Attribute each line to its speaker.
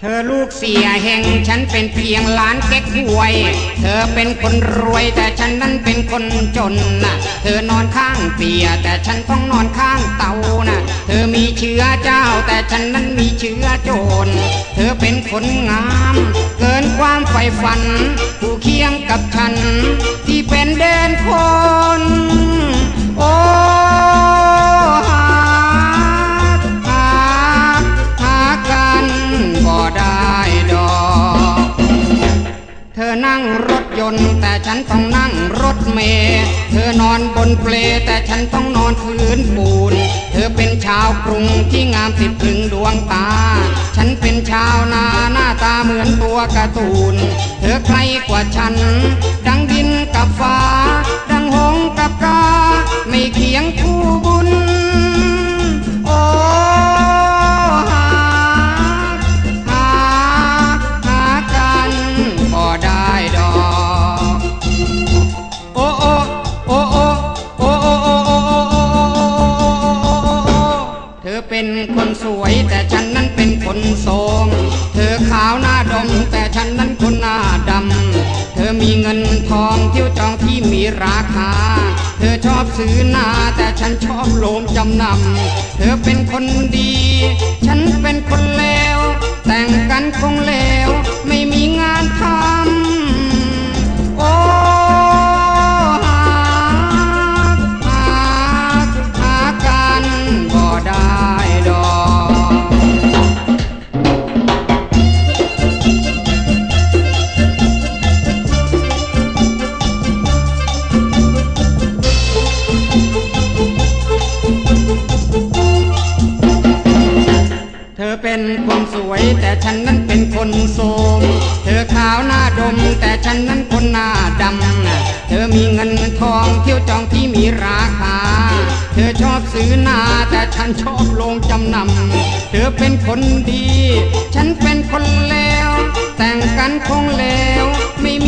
Speaker 1: เธอลูกเสียแห่งฉันเป็นเพียงหล้านเก๊กหวย เธอเป็นคนรวยแต่ฉันนั้นเป็นคนจนน่ะเธอนอนข้างเปียแต่ฉันต้องนอนข้างเตาน่ะเธอมีเชื้อเจ้าแต่ฉันนั้นมีเชื้อโจร เธอเป็นคนงาม เกินความใฝ่ฝันผู้เคียงกับฉันที่เป็นเด นั่งรถยนต์ แต่ฉันต้องนั่งรถเมล์เธอนอนบนเปลแต่ฉันต้องนอนพื้นปูน เธอเป็นชาวกรุงที่งามติดถึงดวงตา ฉันเป็นชาวนาหน้าตาเหมือนตัวการ์ตูน เธอใครกว่าฉัน ดังดินกับ เป็นคนสวย แต่ฉันนั้นเป็นคนโสม เธอขาวหน้าดม แต่ฉันนั้นคนหน้าดำ เธอมีเงินทองเที่ยวจองที่มีราคา เธอชอบซื้อนาแต่ฉันชอบโลมจำนำ เธอเป็นคนดี ฉันเป็นคนเลวแต่งกันคงเลวไม่ เป็นคนสวย แต่ฉันนั้นเป็นคนโสม เธอขาวหน้าดม แต่ฉันนั้นคนหน้าดำ เธอมีเงินทองเที่ยวจองที่มีราคา เธอชอบซื้อนาแต่ฉันชอบลงจำนำ เธอเป็นคนดี ฉันเป็นคนเลวแต่งกันคงเลวไม่มี